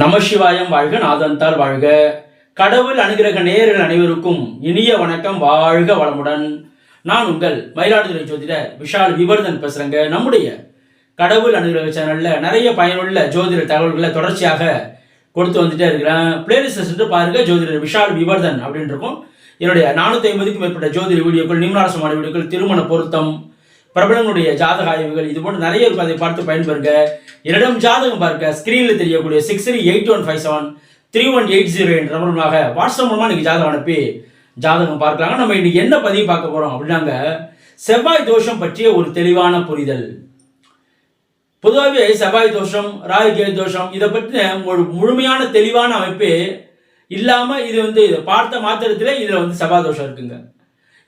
நமசிவாயம் வாழ்க நாதந்தால் வாழ்க. கடவுள் அனுகிரக நேயர்கள் அனைவருக்கும் இனிய வணக்கம் வாழ்க வளமுடன். நான் உங்கள் மயிலாடுதுறை ஜோதிட விஷால் விவர்தன் பேசுறேங்க. நம்முடைய கடவுள் அனுகிரக சேனல்ல நிறைய பயனுள்ள ஜோதிட தகவல்களை தொடர்ச்சியாக கொடுத்து வந்துட்டே இருக்கிறேன். பிளேலிஸ்ட் சென்று பாருங்க ஜோதிடர் விஷால் விவர்தன் அப்படின்னு இருக்கும் என்னுடைய நானூற்றி ஐம்பதுக்கும் மேற்பட்ட ஜோதிட வீடியோக்கள் நிம்ராசமான வீடியோக்கள் திருமண பொருத்தம் பிரபலங்களுடைய ஜாதக ஆய்வுகள் இது போன்று நிறைய இருக்கும் அதை பார்த்து பயன்பெறுங்க. என்னிடம் ஜாதகம் பார்க்க ஸ்கிரீனில் தெரியக்கூடிய six three eight one five seven three one eight zero என்ற மூலமாக வாட்ஸ்அப் மூலமாக நீங்கள் ஜாதகம் அனுப்பி ஜாதகம் பார்க்கலாங்க. நம்ம இன்னைக்கு என்ன பதிவு பார்க்க போகிறோம் அப்படின்னாங்க செவ்வாய் தோஷம் பற்றிய ஒரு தெளிவான புரிதல். பொதுவாகவே செவ்வாய் தோஷம் ராகு தோஷம் இதை பற்றின ஒரு முழுமையான தெளிவான அமைப்பு இல்லாமல் இது வந்து இதை பார்த்த மாத்திரத்தில் இதில் வந்து செவ்வாய் தோஷம் இருக்குங்க.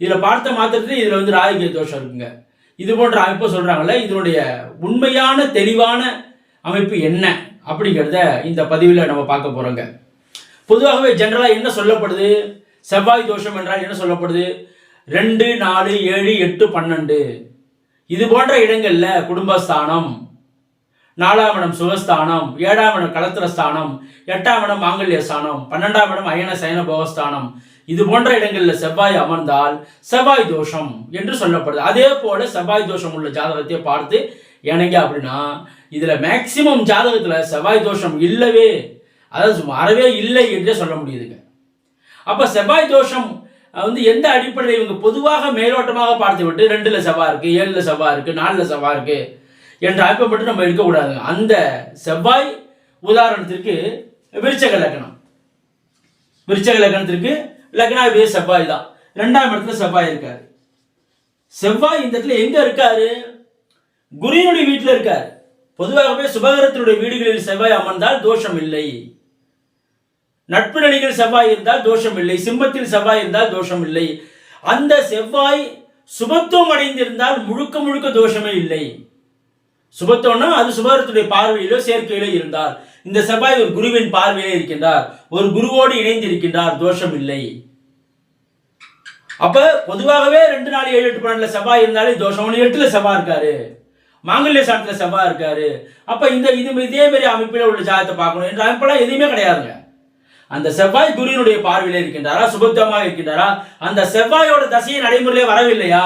இதில் பார்த்த மாத்திரத்தில் இதில் வந்து ராகு தோஷம் இருக்குங்க. இது போன்ற அமைப்பு சொல்கிறாங்கள இதனுடைய உண்மையான தெளிவான அமைப்பு என்ன அப்படிங்கிறத இந்த பதிவில் நம்ம பார்க்க போகிறோங்க பொதுவாகவே ஜென்ரலாக என்ன சொல்லப்படுது? செவ்வாய் தோஷம் என்றால் என்ன சொல்லப்படுது? ரெண்டு நாலு ஏழு எட்டு பன்னெண்டு. இது போன்ற இடங்களில் குடும்பஸ்தானம் நாலாம் இடம் சுகஸ்தானம் ஏழாம் இடம் களத்திர ஸ்தானம் எட்டாம் இடம் மாங்கல்ய ஸ்தானம் பன்னெண்டாம் இடம் அயன சயன போகஸ்தானம் இது போன்ற இடங்களில் செவ்வாய் அமர்ந்தால் செவ்வாய் தோஷம் என்று சொல்லப்படுது. அதே போல செவ்வாய் தோஷம் உள்ள ஜாதகத்தை பார்த்து எனக்கு அப்படின்னா இதில் மேக்சிமம் ஜாதகத்தில் செவ்வாய் தோஷம் இல்லவே அதாவது அறவே இல்லை என்றே சொல்ல முடியுதுங்க. அப்போ செவ்வாய் தோஷம் வந்து எந்த அடிப்படையில் இவங்க பொதுவாக மேலோட்டமாக பார்த்து விட்டு ரெண்டுல செவ்வாய் இருக்கு ஏழுல செவ்வாய் இருக்கு நாலுல செவ்வாய் இருக்கு என்ற அமைப்பை மட்டும் நம்ம இருக்கக்கூடாதுங்க அந்த செவ்வாய் உதாரணத்திற்கு விருச்சக லக்னம் விருச்சக லக்னத்திற்கு லக்னாதிபதி செவ்வாய் தான். ரெண்டாம் இடத்துல செவ்வாய் இருக்காரு. செவ்வாய் இந்த இடத்துல எங்க இருக்காரு? குருவினுடைய வீட்டில் இருக்காரு. பொதுவாகவே சுபகரத்தினுடைய வீடுகளில் செவ்வாய் அமர்ந்தால் தோஷம் இல்லை. நட்பு நடிகள் செவ்வாய் இருந்தால் தோஷம் இல்லை. சிம்மத்தில் செவ்வாய் இருந்தால் தோஷம் இல்லை. அந்த செவ்வாய் சுபத்துவம் அடைந்திருந்தால் முழுக்க முழுக்க தோஷமே இல்லை. சுபத்துவம்னா அது சுபகரத்துடைய பார்வையிலோ சேர்க்கையிலோ இருந்தால். இந்த செவ்வாய் ஒரு குருவின் பார்வையிலே இருக்கின்றார். ஒரு குருவோடு இணைந்து இருக்கின்றார் தோஷம் இல்லை அப்ப பொதுவாகவே ரெண்டு நாள் ஏழு எட்டு பன்னெண்டுல செவ்வாய் இருந்தாலே தோஷம். ஒன்று எட்டுல செவ்வாய் இருக்காரு. மாங்கல்ய சாணத்துல செவ்வாய் இருக்காரு. அப்ப இந்த இது இதே மாதிரி அமைப்பில் உள்ள ஜாதத்தை பார்க்கணும் என்ற அமைப்பெல்லாம் எதுவுமே கிடையாதுங்க. அந்த செவ்வாய் குருவினுடைய பார்வையில இருக்கின்றாரா? சுபத்தமாக இருக்கின்றாரா? அந்த செவ்வாயோட தசையை நடைமுறையிலே வரவில்லையா?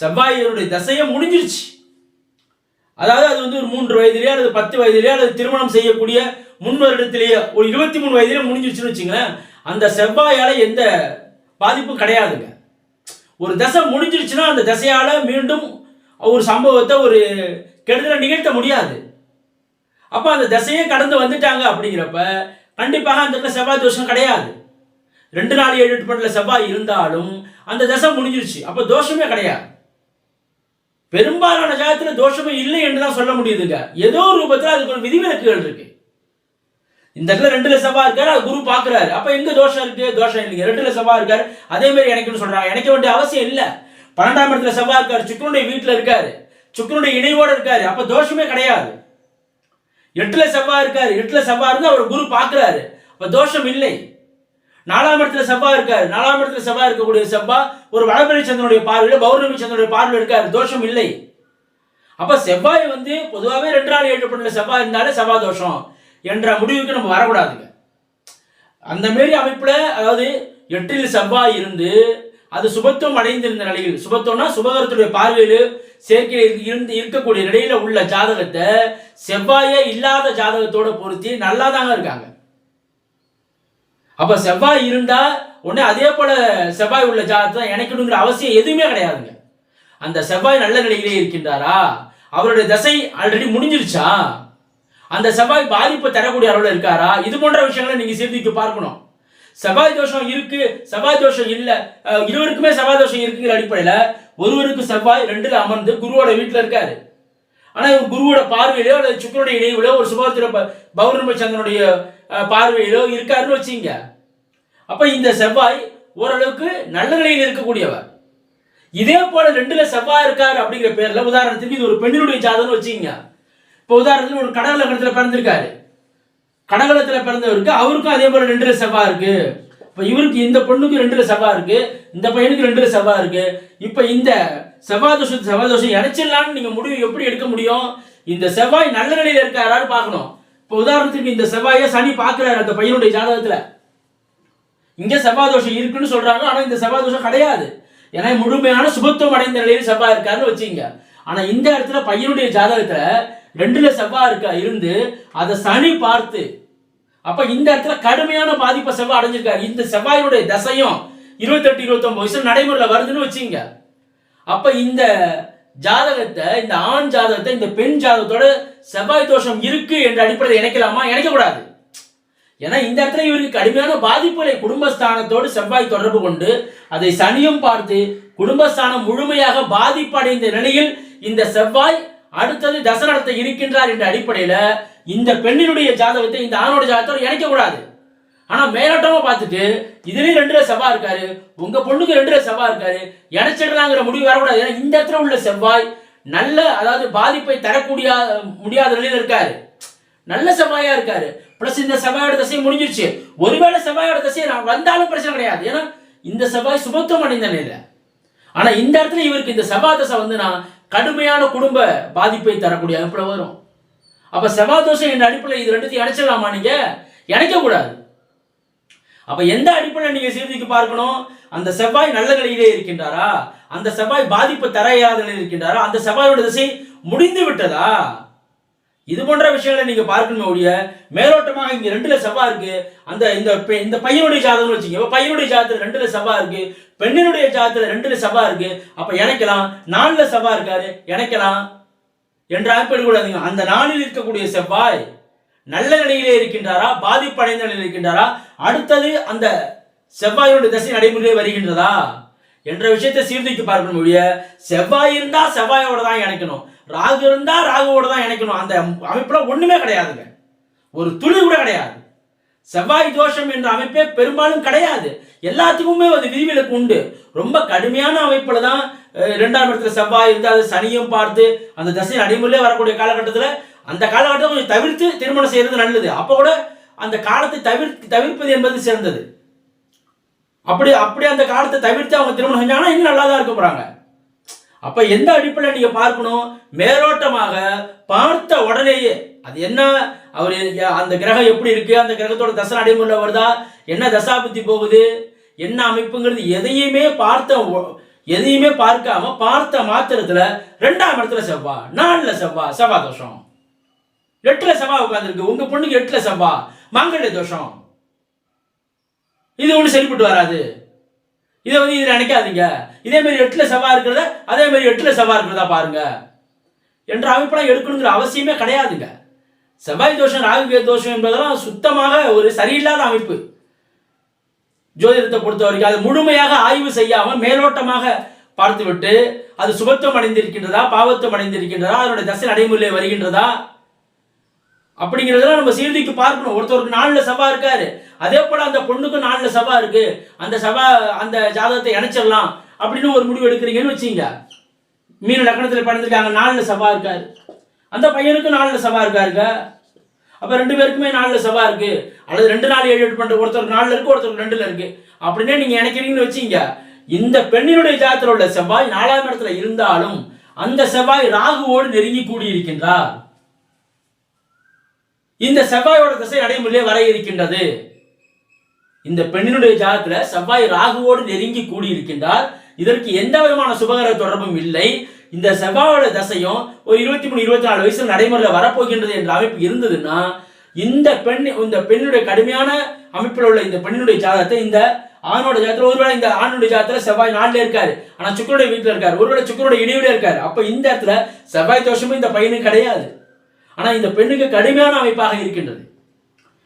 செவ்வாயினுடைய தசையை முடிஞ்சிருச்சு. அதாவது அது வந்து ஒரு மூன்று வயதிலேயே அல்லது பத்து வயதிலேயே அல்லது திருமணம் செய்யக்கூடிய முன் வருடத்திலேயே ஒரு இருபத்தி மூணு வயதிலே முடிஞ்சிருச்சுன்னு வச்சுங்களேன் அந்த செவ்வாயால் எந்த பாதிப்பும் கிடையாதுங்க. ஒரு தசை முடிஞ்சிருச்சுன்னா அந்த தசையால் மீண்டும் ஒரு சம்பவத்தை ஒரு கெடுதலை நிகழ்த்த முடியாது. அப்போ அந்த தசையே கடந்து வந்துட்டாங்க அப்படிங்கிறப்ப கண்டிப்பாக அந்த இடத்துல செவ்வாய் தோஷம் கிடையாது. ரெண்டு நாள் ஏழு எட்டு பண்ணல செவ்வாய் இருந்தாலும் அந்த தசை முடிஞ்சிருச்சு. அப்போ தோஷமே கிடையாது. பெரும்பாலான ஜாதத்துல தோஷமே இல்லை என்று தான் சொல்ல முடியுதுங்க. ஏதோ ஒரு ரூபத்தில் அதுக்கு ஒரு விதிவிலக்குகள் இருக்கு. இந்த இடத்துல ரெண்டுல செவ்வாய் இருக்காரு அது குரு பாக்குறாரு. அப்ப எங்க தோஷம் இருக்கு? தோஷம் இல்லைங்க. ரெண்டுல செவ்வாய் இருக்காரு. அதே மாதிரி எனக்குன்னு சொல்றாங்க? எனக்கு வேண்டிய அவசியம் இல்ல. பன்னெண்டாம் இடத்துல செவ்வாய் இருக்காரு சுக்கரனுடைய வீட்டுல இருக்காரு. சுக்கரனுடைய இணைவோடு இருக்காரு. அப்ப தோஷமே கிடையாது. எட்டுல செவ்வாய் இருக்காரு. எட்டுல செவ்வாய் இருந்து அவர் குரு பாக்குறாரு. அப்ப தோஷம் இல்லை. நாலாம் இடத்துல செவ்வா இருக்காரு. நாலாம் இடத்துல செவ்வாய் இருக்கக்கூடிய செவ்வாய் ஒரு வளபெரி சந்திரனுடைய பார்வையில பௌர்ணமி சந்திரனுடைய பார்வையில் இருக்காரு. தோஷம் இல்லை. அப்ப செவ்வாய் வந்து பொதுவாகவே ரெண்டு நாள் ஏழு பண்ணல செவ்வாய் இருந்தாலே செவ்வாய் தோஷம் என்ற முடிவுக்கு நம்ம வரக்கூடாதுங்க. அந்த மாரி அமைப்புல அதாவது எட்டில் செவ்வாய் இருந்து அது சுபத்துவம் அடைந்திருந்த நிலையில் சுபத்துவம்னா சுபகரத்துடைய பார்வையில் சேர்க்கையில் இருந்து இருக்கக்கூடிய நிலையில உள்ள ஜாதகத்தை செவ்வாயே இல்லாத ஜாதகத்தோட பொருத்தி நல்லா தாங்க இருக்காங்க. அப்ப செவ்வாய் இருந்தா உடனே அதே போல செவ்வாய் உள்ள ஜாதகத்தை தான் இணைக்கணுங்கிற அவசியம் எதுவுமே கிடையாதுங்க. அந்த செவ்வாய் நல்ல நிலையிலே இருக்கின்றாரா? அவருடைய தசை ஆல்ரெடி முடிஞ்சிருச்சா? அந்த செவ்வாய் பாதிப்பு தரக்கூடிய அளவில் இருக்காரா? இது போன்ற விஷயங்களை நீங்க சிந்திக்க பார்க்கணும். செவ்வாய் தோஷம் இருக்கு செவ்வாய் தோஷம் இல்ல இருவருக்குமே செவ்வாய் தோஷம் இருக்குங்கிற அடிப்படையில ஒருவருக்கு செவ்வாய் ரெண்டுல அமர்ந்து குருவோட வீட்டுல இருக்காரு. ஆனா குருவோட பார்வையிலோ அல்லது சுக்கரனுடைய இணைவிலோ ஒரு சுபத்திர பௌர்ணமி சந்திரனுடைய பார்வையிலோ இருக்காருன்னு வச்சுங்க. அப்போ இந்த செவ்வாய் ஓரளவுக்கு நல்ல நிலையில் இருக்கக்கூடியவர். இதே போல ரெண்டுல செவ்வாய் இருக்காரு அப்படிங்கிற பேர்ல உதாரணத்துக்கு இது ஒரு பெண்ணினுடைய ஜாதகம் வச்சுங்க. இப்போ உதாரணத்துக்கு ஒரு கடக லக்னத்துல பிறந்திருக்காரு. கடகலத்துல பிறந்தவருக்கு அவருக்கும் அதே போல ரெண்டுல செவ்வாய் இருக்கு. இப்போ இவருக்கு இந்த பொண்ணுக்கு ரெண்டுல செவ்வாய் இருக்கு இந்த பையனுக்கு ரெண்டுல செவ்வாய் இருக்கு. இப்போ இந்த செவ்வாய் தோஷம் செவ்வாய் தோஷம் இணைச்சிடலான்னு நீங்க முடிவு எப்படி எடுக்க முடியும்? இந்த செவ்வாய் நல்ல நிலையில இருக்காரான்னு பார்க்கணும். இப்போ உதாரணத்துக்கு இந்த செவ்வாயை சனி பார்க்குறாரு அந்த பையனுடைய ஜாதகத்தில். இங்கே செவ்வாய் தோஷம் இருக்குன்னு சொல்கிறாங்க ஆனால் இந்த செவ்வாய் தோஷம் கிடையாது. ஏன்னா முழுமையான சுபத்துவம் அடைந்த நிலையில் செவ்வாய் இருக்காருன்னு வச்சுங்க. ஆனால் இந்த இடத்துல பையனுடைய ஜாதகத்தில் ரெண்டுல செவ்வாய் இருக்கா இருந்து அதை சனி பார்த்து அப்போ இந்த இடத்துல கடுமையான பாதிப்பை செவ்வாய் அடைஞ்சிருக்காரு. இந்த செவ்வாயினுடைய தசையும் இருபத்தெட்டு இருபத்தொம்பது வயசு நடைமுறையில் வருதுன்னு வச்சுங்க. அப்போ இந்த ஜாதகத்தை இந்த ஆண் ஜாதகத்தை இந்த பெண் ஜாதகத்தோட செவ்வாய் தோஷம் இருக்கு என்ற அடிப்படையில் இணைக்கலாமா? இணைக்கக்கூடாது. ஏன்னா இந்த இடத்துல இவருக்கு கடுமையான பாதிப்புகளை குடும்பஸ்தானத்தோடு செவ்வாய் தொடர்பு கொண்டு அதை சனியும் பார்த்து குடும்பஸ்தானம் முழுமையாக பாதிப்படைந்த நிலையில் இந்த செவ்வாய் அடுத்தது தசனடத்தை இருக்கின்றார் என்ற அடிப்படையில் இந்த பெண்ணினுடைய ஜாதகத்தை இந்த ஆணோட ஜாதகத்தோடு இணைக்க ஆனா மேலோட்டமா பார்த்துட்டு இதுலயும் ரெண்டு செவ்வாய் இருக்காரு உங்க பொண்ணுக்கு ரெண்டு செவ்வாய் இருக்காரு இணைச்சிடலாங்கிற முடிவு வரக்கூடாது. ஏன்னா இந்த இடத்துல உள்ள செவ்வாய் நல்ல அதாவது பாதிப்பை தரக்கூடிய முடியாத நிலையில இருக்காரு. நல்ல செவ்வாயா இருக்காரு. பிளஸ் இந்த செவ்வாயோட தசை முடிஞ்சிருச்சு. ஒருவேளை செவ்வாயோட தசை நான் வந்தாலும் பிரச்சனை கிடையாது. ஏன்னா இந்த செவ்வாய் சுபத்துவம் அடைந்த நிலையில. ஆனா இந்த இடத்துல இவருக்கு இந்த செவ்வாய் தசை வந்து நான் கடுமையான குடும்ப பாதிப்பை தரக்கூடிய அமைப்பில் வரும். அப்ப செவ்வாய் தோஷம் என்ற அடிப்படையில் இது ரெண்டுத்தையும் இணைச்சிடலாமா நீங்க? இணைக்க கூடாது. அப்ப எந்த அடிப்படையில் நீங்க சீர்திக்கு பார்க்கணும்? அந்த செவ்வாய் நல்ல நிலையிலே இருக்கின்றாரா? அந்த செவ்வாய் பாதிப்பு தர இயலாத நிலையில் இருக்கின்றாரா? அந்த செவ்வாயோட திசை முடிந்து விட்டதா? இது போன்ற விஷயங்களை நீங்க பார்க்கணுமே ஒழிய மேலோட்டமாக இங்க ரெண்டுல செவ்வாய் இருக்கு. அந்த இந்த இந்த பையனுடைய ஜாதகம் வச்சுக்கோங்க. பையனுடைய ஜாதகத்துல ரெண்டுல செவ்வாய் இருக்கு. பெண்ணினுடைய ஜாதகத்துல ரெண்டுல செவ்வாய் இருக்கு. அப்ப இணைக்கலாம். நாலுல செவ்வாய் இருக்காரு. இணைக்கலாம். என்ற அமைப்பு கூட அந்த நாளில் இருக்கக்கூடிய செவ்வாய் நல்ல நிலையிலே இருக்கின்றாரா? பாதிப்படைந்த நிலையில் இருக்கின்றாரா? அடுத்தது அந்த செவ்வாயோட திசை நடைமுறையிலே வருகின்றதா? என்ற விஷயத்தை சீர்தூக்கி பார்க்கணும் ஒழிய செவ்வாய் இருந்தா செவ்வாயோட தான் இணைக்கணும். ராகு இருந்தா ராகுவோட தான் இணைக்கணும். அந்த அமைப்புல ஒண்ணுமே கிடையாதுங்க. ஒரு துளி கூட கிடையாது. செவ்வாய் தோஷம் என்ற அமைப்பே பெரும்பாலும் கிடையாது. எல்லாத்துக்குமே அது விதிவிலக்கு உண்டு. ரொம்ப கடுமையான அமைப்புல தான் இரண்டாம் இடத்துல செவ்வாய் இருந்து அது சனியும் பார்த்து அந்த தசை நடைமுறையிலே வரக்கூடிய காலகட்டத்தில் அந்த காலகட்டத்தை கொஞ்சம் தவிர்த்து திருமணம் செய்யறது நல்லது. அப்போ கூட அந்த காலத்தை தவிர்த்து தவிர்ப்பது என்பது சிறந்தது. அப்படி அப்படி அந்த காலத்தை தவிர்த்து அவங்க திருமணம் செஞ்சாங்கன்னா இன்னும் நல்லா தான் இருக்க போறாங்க. அப்ப எந்த அடிப்படையில் நீங்க பார்க்கணும்? மேலோட்டமாக பார்த்த உடனேயே அது என்ன அவர் அந்த கிரகம் எப்படி இருக்கு? அந்த கிரகத்தோட தசை நடைமுறையில் வருதா? என்ன தசாபுத்தி போகுது? என்ன அமைப்புங்கிறது எதையுமே பார்த்த ஒ- எதையுமே பார்க்காம பார்த்த மாத்திரத்துல ரெண்டாம் இடத்துல செவ்வா நாலுல செவ்வா செவ்வா தோஷம் எட்டுல செவ்வா உட்காந்துருக்கு உங்க பொண்ணுக்கு எட்டுல செவ்வா மாங்கல்ய தோஷம். இது ஒண்ணு சரிப்பட்டு வராது. இதை வந்து இதில் நினைக்காதீங்க. இதே மாதிரி எட்டுல செவ்வா இருக்கிறத அதே மாதிரி எட்டுல செவ்வா இருக்கிறதா பாருங்க. என்ற அமைப்பெல்லாம் எடுக்கணுங்கிற அவசியமே கிடையாதுங்க. செவ்வாய் தோஷம் ராகு தோஷம் என்பதெல்லாம் சுத்தமாக ஒரு சரியில்லாத அமைப்பு. ஜோதிடத்தை பொறுத்த வரைக்கும் அது முழுமையாக ஆய்வு செய்யாமல் மேலோட்டமாக பார்த்துவிட்டு அது சுபத்துவம் அடைந்திருக்கின்றதா பாவத்துவம் அடைந்திருக்கின்றதா அதனுடைய தசை நடைமுறையிலே வருகின்றதா அப்படிங்கிறதெல்லாம் நம்ம சீர்திக்கு பார்க்கணும். ஒருத்தருக்கு நாலுல சபா இருக்காரு. அதே போல அந்த பொண்ணுக்கும் நாலுல சபா இருக்கு. அந்த சபா அந்த ஜாதகத்தை இணைச்சிடலாம் அப்படின்னு ஒரு முடிவு எடுக்கிறீங்கன்னு வச்சுங்க. மீன லக்கணத்தில் பறந்துருக்காங்க நாலுல சபா இருக்காரு. அந்த பையனுக்கும் நாலுல சபா இருக்காருங்க. அப்ப ரெண்டு பேருக்குமே நாலுல சபா இருக்கு. அல்லது ரெண்டு நாள் ஏழு எட்டு பண்ற ஒருத்தருக்கு நாலுல இருக்கு ஒருத்தருக்கு ரெண்டுல இருக்கு. அப்படின்னே நீங்க நினைக்கிறீங்கன்னு வச்சுங்க. இந்த பெண்ணினுடைய ஜாதத்தில் உள்ள செவ்வாய் நாலாம் இடத்துல இருந்தாலும் அந்த செவ்வாய் ராகுவோடு நெருங்கி கூடியிருக்கின்றார். இந்த செவ்வாயோட திசை நடைமுறையிலே வர இருக்கின்றது. இந்த பெண்ணினுடைய ஜாதத்துல செவ்வாய் ராகுவோடு நெருங்கி கூடியிருக்கின்றார். இதற்கு எந்த விதமான சுபகர தொடர்பும் இல்லை. இந்த செவ்வாயோட தசையும் ஒரு இருபத்தி மூணு இருபத்தி நாலு வயசுல நடைமுறையில் வரப்போகின்றது என்ற அமைப்பு இருந்ததுன்னா இந்த பெண் இந்த பெண்ணுடைய கடுமையான அமைப்பில் உள்ள இந்த பெண்ணினுடைய ஜாதகத்தை இந்த ஆணோட ஜாதத்துல ஒருவேளை இந்த ஆணுடைய ஜாதத்துல செவ்வாய் நாலுல இருக்காரு. ஆனா சுக்கருடைய வீட்டுல இருக்காரு. ஒருவேளை சுக்கருடைய இடைவெளியில இருக்காரு. அப்ப இந்த இடத்துல செவ்வாய் தோஷமும் இந்த பையனுக்கு கிடையாது. ஆனால் இந்த பெண்ணுக்கு கடுமையான அமைப்பாக இருக்கின்றது.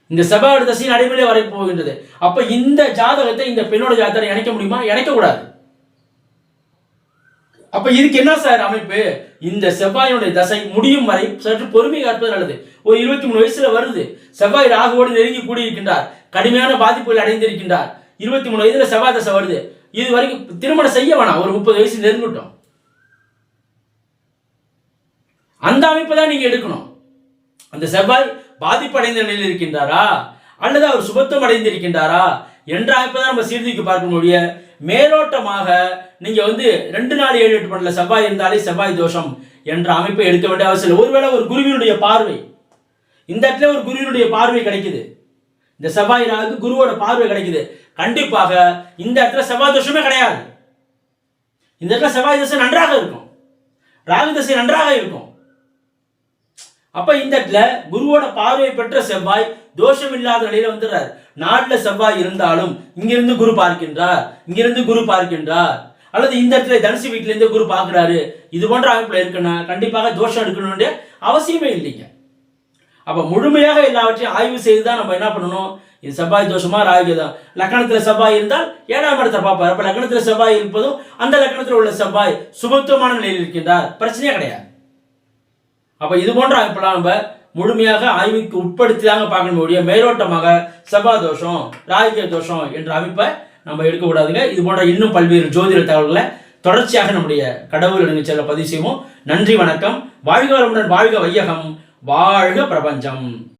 இந்த செவ்வாயோட தசை நடைமுறை வரை போகின்றது. அப்ப இந்த ஜாதகத்தை இந்த பெண்ணோட ஜாதகத்தை இணைக்க முடியுமா? இணைக்க கூடாது. அப்ப இதுக்கு என்ன சார் அமைப்பு? இந்த செவ்வாயினுடைய தசை முடியும் வரை சற்று பொறுமை காப்பது நல்லது. ஒரு இருபத்தி மூணு வயசுல வருது. செவ்வாய் ராகுவோடு நெருங்கி கூடியிருக்கின்றார். கடுமையான பாதிப்புகள் அடைந்திருக்கின்றார். இருபத்தி மூணு வயதுல செவ்வாய் தசை வருது. இது வரைக்கும் திருமணம் செய்ய வேணாம். ஒரு முப்பது வயசு நெருங்கிட்டோம் அந்த அமைப்பை தான் நீங்க எடுக்கணும். அந்த செவ்வாய் பாதிப்படைந்த நிலையில் இருக்கின்றாரா? அல்லது அவர் சுபத்தம் அடைந்திருக்கின்றாரா? என்ற அமைப்பை தான் நம்ம சீர்தூக்கி பார்க்க முடிய மேலோட்டமாக நீங்க வந்து ரெண்டு நாள் ஏழு எட்டு பண்ணல செவ்வாய் இருந்தாலே செவ்வாய் தோஷம் என்ற அமைப்பை எடுக்க வேண்டிய அவசியம் இல்லை. ஒருவேளை ஒரு குருவினுடைய பார்வை இந்த இடத்துல ஒரு குருவினுடைய பார்வை கிடைக்குது. இந்த செவ்வாய் நாளுக்கு குருவோட பார்வை கிடைக்குது. கண்டிப்பாக இந்த இடத்துல செவ்வாய் தோஷமே கிடையாது. இந்த இடத்துல செவ்வாய் தசை நன்றாக இருக்கும். ராகு தசை நன்றாக இருக்கும். அப்ப இந்த இடத்துல குருவோட பார்வை பெற்ற செவ்வாய் தோஷம் இல்லாத நிலையில வந்துடுறார். நாட்டுல செவ்வாய் இருந்தாலும் இங்கிருந்து குரு பார்க்கின்றார் இங்கிருந்து குரு பார்க்கின்றார். அல்லது இந்த இடத்துல தனுசு வீட்டுல இருந்து குரு பார்க்கிறாரு. இது போன்ற அமைப்புல இருக்குன்னா கண்டிப்பாக தோஷம் எடுக்கணும்னு அவசியமே இல்லைங்க. அப்ப முழுமையாக எல்லாவற்றையும் ஆய்வு செய்து தான் நம்ம என்ன பண்ணணும்? இது செவ்வாய் தோஷமா ராகு தான் லக்கணத்துல செவ்வாய் இருந்தால் ஏழாம் இடத்தை பார்ப்பார். அப்ப லக்கணத்துல செவ்வாய் இருப்பதும் அந்த லக்கணத்தில் உள்ள செவ்வாய் சுபத்துவமான நிலையில் இருக்கின்றார். பிரச்சனையே கிடையாது. அப்ப இது போன்ற அமைப்பெல்லாம் நம்ம முழுமையாக ஆய்வுக்கு உட்படுத்தி தாங்க பார்க்கணும் ஒழிய மேலோட்டமாக செவ்வாய் தோஷம் ராஜகிய தோஷம் என்ற அமைப்பை நம்ம எடுக்கக்கூடாதுங்க இது போன்ற இன்னும் பல்வேறு ஜோதிட தகவல்களை தொடர்ச்சியாக நம்முடைய கடவுள் நிகழ்ச்சியில் பதிவு செய்வோம். நன்றி வணக்கம். வாழ்க வளமுடன் வாழ்க வையகம். வாழ்க பிரபஞ்சம்.